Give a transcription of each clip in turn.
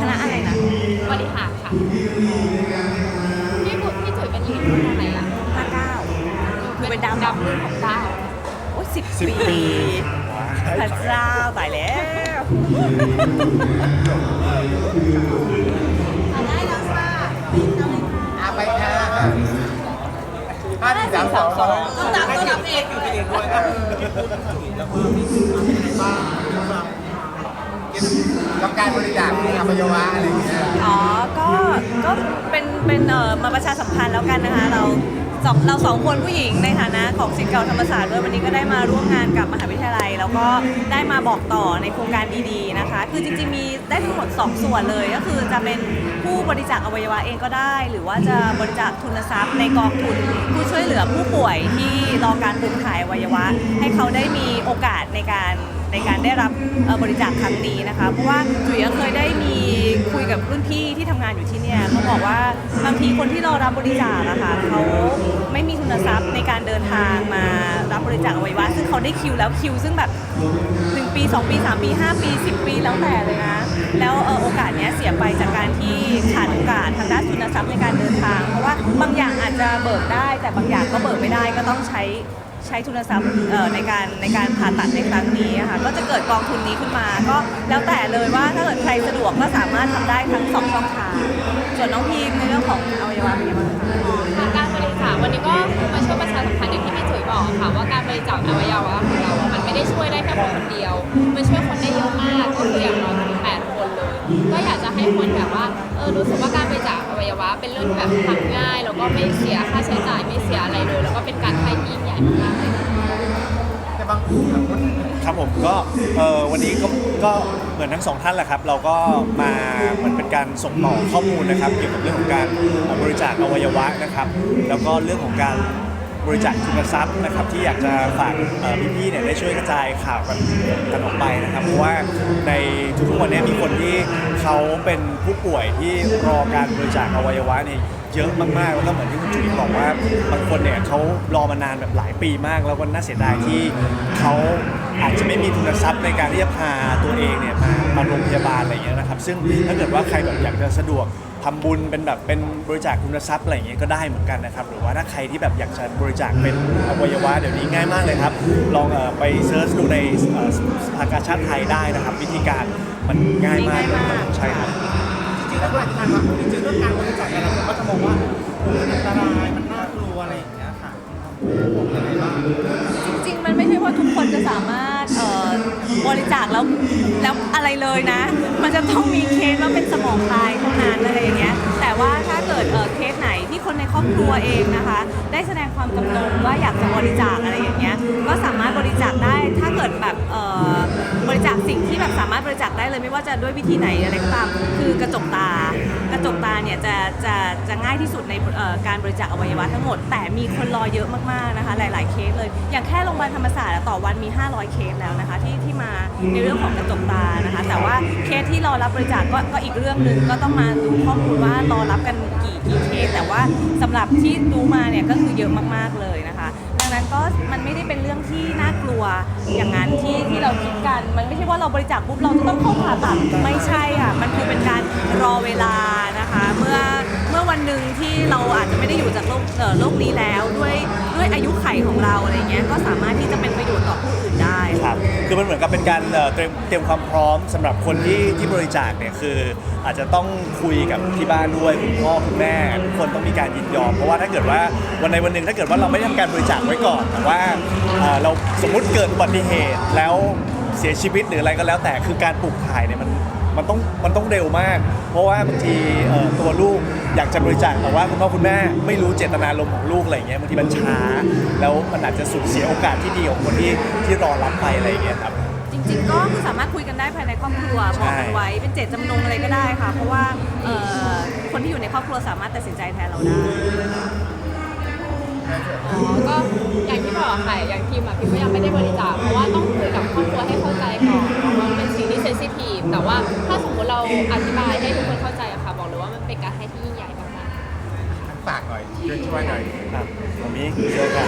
คณะอะไรนะบริหารค่ะพี่บุตรพี่จุ๋ยเป็นลีดรุ่นอะไรอะห้าเก้าคือเป็นดาวดำรุ่นของเก้าโอ้ยสิบสิบปี ปีพระเจ้าตายแล้ว ได้แล้วค่ะอาไปค่ะห้าสี่สามสองสองต้องนับต้องนับเอง อยู่ที่เองด้วยนะแล้ว ก็มีอะไรบ้างกับการบริจาคอวัยวะอะไรอย่างเงี้ยอ๋อ ก็ก็เป็นเป็นเอ่อมาประชาสัมพันธ์แล้วกันนะคะ เราสองเราสองคนผู้หญิงในฐานะของศิษย์เก่าธรรมศาสตร์ด้วยวันนี้ก็ได้มาร่วมงานกับมหาวิทยาลัย แล้วก็ได้มาบอกต่อในโครงการดีๆนะคะ คือจริงๆมีได้ทั้งหมด 2 ส่วนเลย ก็คือจะเป็นผู้บริจาคอวัยวะเองก็ได้ หรือว่าจะบริจาคทุนทรัพย์ในกองทุนผู้ช่วยเหลือผู้ป่วยที่รอการปลูกถ่ายอวัยวะ ให้เขาได้มีโอกาสในการ ในการได้รับบริจาคครั้งนี้นะคะ เพราะว่าจุ๋ยเคยได้มีคุยกับรุ่นพี่ที่ทำงานอยู่ที่เนี่ยเขาบอกว่าบางทีคนที่รอรับบริจาคอะค่ะเขาไม่มีทุนทรัพย์ในการเดินทางมารับบริจาคอวัยวะซึ่งเขาได้คิวแล้วคิว ซึ่งแบบ1ปี 2 ปี 3 ปี 5 ปี 10 ปีแล้วแต่เลยนะ แล้วโอกาสเนี้ยเสียไปจากการที่ขาดโอกาสทางด้านทุนทรัพย์ในการเดินทาง เพราะว่าบางอย่างอาจจะเบิกได้ แต่บางอย่างก็เบิกไม่ได้ก็ต้องใช้ ช้ทุนทรัพย์เอ่อในการในการผ่าตัดในครั้งนี้อะค่ะก็จะเกิดกองทุนนี้ขึ้นมา ก็แล้วแต่เลยว่าถ้าเกิดใครสะดวกก็สามารถทำได้ทั้งสองช่องทางส่วนน้องพีมในเรื่องของอวัยวะเป็นยังไงบ้างคะค่ะการบริจาควันนี้ก็มาช่วยประชาสัมพันธ์อย่างที่พี่จุ๋ยบอกค่ะ ว่าการบริจาคอวัยวะของเราอะมันไม่ได้ช่วยได้แค่คนคนเดียว มันช่วยคนได้เยอะมากก็คืออย่างน้อยถึงแปดคนเลย ก็อยากจะให้คนแบบว่าเออรู้สึกว่าการบริจาค ยวะ เป็นเรื่องที่แบบทำง่ายแล้วก็ไม่เสียค่าใช้จ่ายไม่เสียอะไรเลย แล้วก็เป็นการให้ที่ยิ่งใหญ่มากเลยค่ะแต่บางคนครับผมก็เอ่อวันนี้ก็ก็เหมือนทั้งสองท่านแหละครับ เราก็มาเหมือนเป็นการส่งต่อข้อมูลนะครับ เกี่ยวกับเรื่องของการบริจาคอวัยวะนะครับ แล้วก็เรื่องของการ บริจาคทุนทรัพย์นะครับที่อยากจะฝากพี่ๆเนี่ยได้ช่วยกระจายข่าวกันกันออกไปนะครับเพราะว่าในทุกๆวันนี้มีคนที่เขาเป็นผู้ป่วยที่รอการบริจาคอวัยวะเนี่ยเยอะมากๆแล้วก็เหมือนที่คุณจุ๋ยบอกว่าบางคนเนี่ยเขารอมานานแบบหลายปีมาก แล้วก็น่าเสียดายที่เขาอาจจะไม่มีทุนทรัพย์ในการที่จะพาตัวเองเนี่ยมามาโรงพยาบาลอะไรอย่างเงี้ยนะครับ ซึ่งถ้าเกิดว่าใครแบบอยากจะสะดวก ทำบุญเป็นแบบเป็นบริจาคทุนทรัพย์อะไรอย่างเงี้ยก็ได้เหมือนกันนะครับ หรือว่าถ้าใครที่แบบอยากจะบริจาคเป็นอวัยวะเดี๋ยวนี้ง่ายมากเลยครับ ลองเอ่อไปเซิร์ชดูในเอ่อสภากาชาติไทยได้นะครับ วิธีการมันง่ายมากเลยครับใช่ครับ จริงๆแล้วการทำจริงๆเรื่องการบริจาคอะไรผมก็จะมองว่าโอ้มันอันตรายมันน่ากลัวอะไรอย่างเงี้ย จริงๆ มันไม่ใช่ว่าทุกคนจะสามารถเอ่อบริจาคแล้วแล้วอะไรเลยนะ มันจะต้องมีเคสว่าเป็นสมองตายเท่านั้นอะไรอย่างเงี้ยแต่ว่าถ้าเกิดเอ่อ อบครัวเองนะคะ ได้แสดงความจำนงว่าอยากจะบริจาคอะไรอย่างเงี้ยก็สามารถบริจาคได้ถ้าเกิดแบบเอ่อบริจาคสิ่งที่แบบสามารถบริจาคได้เลย ไม่ว่าจะด้วยวิธีไหนอะไรก็ตามคือกระจกตา กระจกตาเนี่ยจะจะจะง่ายที่สุดในเอ่อการบริจาคอวัยวะทั้งหมด แต่มีคนรอเยอะมากๆนะคะ หลาย ๆเคสเลย อย่างแค่โรงพยาบาลธรรมศาสตร์อะต่อวันมี 500 เคสแล้วนะคะที่ที่มา ในเรื่องของกระจกตานะคะ แต่ว่าเคสที่รอรับบริจาคก็ก็อีกเรื่องหนึ่งก็ต้องมาดูข้อมูลว่ารอรับกันกี่กี่เคสแต่ว่าสำหรับที่ดูมาเนี่ยก็คือเยอะมากๆเลยนะคะ ดังนั้นก็มันไม่ได้เป็นเรื่องที่น่ากลัวอย่างนั้นที่ที่เราคิดกัน มันไม่ใช่ว่าเราบริจาคปุ๊บเราจะต้องเข้าผ่าตัดไม่ใช่ค่ะมันคือเป็นการรอเวลานะคะ เมื่อ วันหนึ่งที่เราอาจจะไม่ได้อยู่จากโลกเอ่อโลกนี้แล้วด้วยด้วยอายุไขของเราอะไรเงี้ยก็สามารถที่จะเป็นประโยชน์ต่อผู้อื่นได้ ครับคือมันเหมือนกับเป็นการเอ่อเตรียมเตรียมความพร้อมสำหรับคนที่ที่บริจาคเนี่ยคือ อาจจะต้องคุยกับที่บ้านด้วยคุณพ่อคุณแม่ทุกคนต้องมีการยินยอม เพราะว่าถ้าเกิดว่าวันใดวันหนึ่งถ้าเกิดว่าเราไม่ได้ทำการบริจาคไว้ก่อนแต่ว่าเอ่อเราสมมุติเกิดอุบัติเหตุแล้วเสียชีวิตหรืออะไรก็แล้วแต่คือการปลูกถ่ายเนี่ยมัน มันต้องมันต้องเร็วมาก เพราะว่าบางทีเอ่อตัวลูกอยากจะบริจาคแต่ว่าคุณพ่อคุณแม่ไม่รู้เจตนารมณ์ของลูกอะไรอย่างเงี้ยบางทีมันช้า แล้วมันอาจจะสูญเสียโอกาสที่ดีของคนที่ที่รอรับไปอะไรอย่างเงี้ยครับ จริงๆ ก็คือสามารถคุยกันได้ภายในครอบครัวบอกกันไว้เป็นเจตจำนงอะไรก็ได้ค่ะ เพราะว่าเอ่อคนที่อยู่ในครอบครัวสามารถตัดสินใจแทนเราได้ อ๋อก็อย่างที่บอกค่ะอย่างทีมอะพิมก็ยังไม่ได้บริจาคเพราะว่าต้องคุยกับครอบครัวให้เข้าใจก่อนเพราะว่ามันเป็นสิ่ง ทีฟแต่ว่าถ้าสมมติเราอธิบายให้ทุกคนเข้าใจอะค่ะ บอกเลยว่ามันเป็นการให้ที่ยิ่งใหญ่มาก ฝากหน่อยช่วยช่วยหน่อย ครับตรงนี้เจอกัน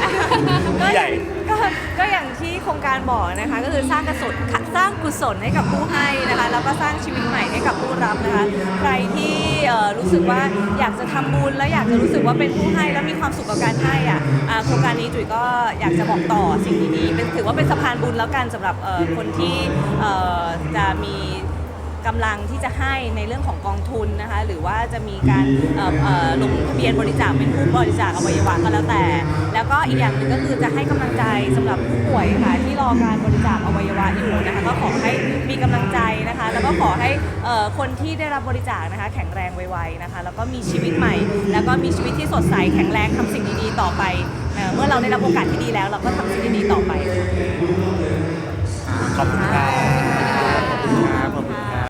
ก็ใหญ่ ก็ก็อย่างที่โครงการบอกนะคะ ก็คือสร้างกระสุนสร้างกุศลให้กับผู้ให้นะคะแล้วก็สร้างชีวิตใหม่ให้กับผู้รับนะคะ ใครที่เอ่อรู้สึกว่าอยากจะทำบุญแล้วอยากจะรู้สึกว่าเป็นผู้ให้แล้วมีความสุขกับการให้อะอ่าโครงการนี้จุ๋ยก็อยากจะบอกต่อสิ่งดีๆเป็นถือว่าเป็นสะพานบุญแล้วกันสำหรับเอ่อคนที่เอ่อจะมี กำลังที่จะให้ในเรื่องของกองทุนนะคะหรือว่าจะมีการลงทะเบียนบริจาคเป็นผู้บริจาคอวัยวะก็แล้วแต่ แล้วก็อีกอย่างหนึ่งก็คือจะให้กำลังใจสำหรับผู้ป่วยค่ะที่รอการบริจาคอวัยวะอยู่นะคะก็ขอให้มีกำลังใจนะคะ แล้วก็ขอให้คนที่ได้รับบริจาคนะคะ แข็งแรงไวๆนะคะ แล้วก็มีชีวิตใหม่ แล้วก็มีชีวิตที่สดใสแข็งแรงทำสิ่งดีๆต่อไป เมื่อเราได้รับโอกาสที่ดีแล้ว เราก็ทำสิ่งดีๆต่อไปขอบคุณค่ะ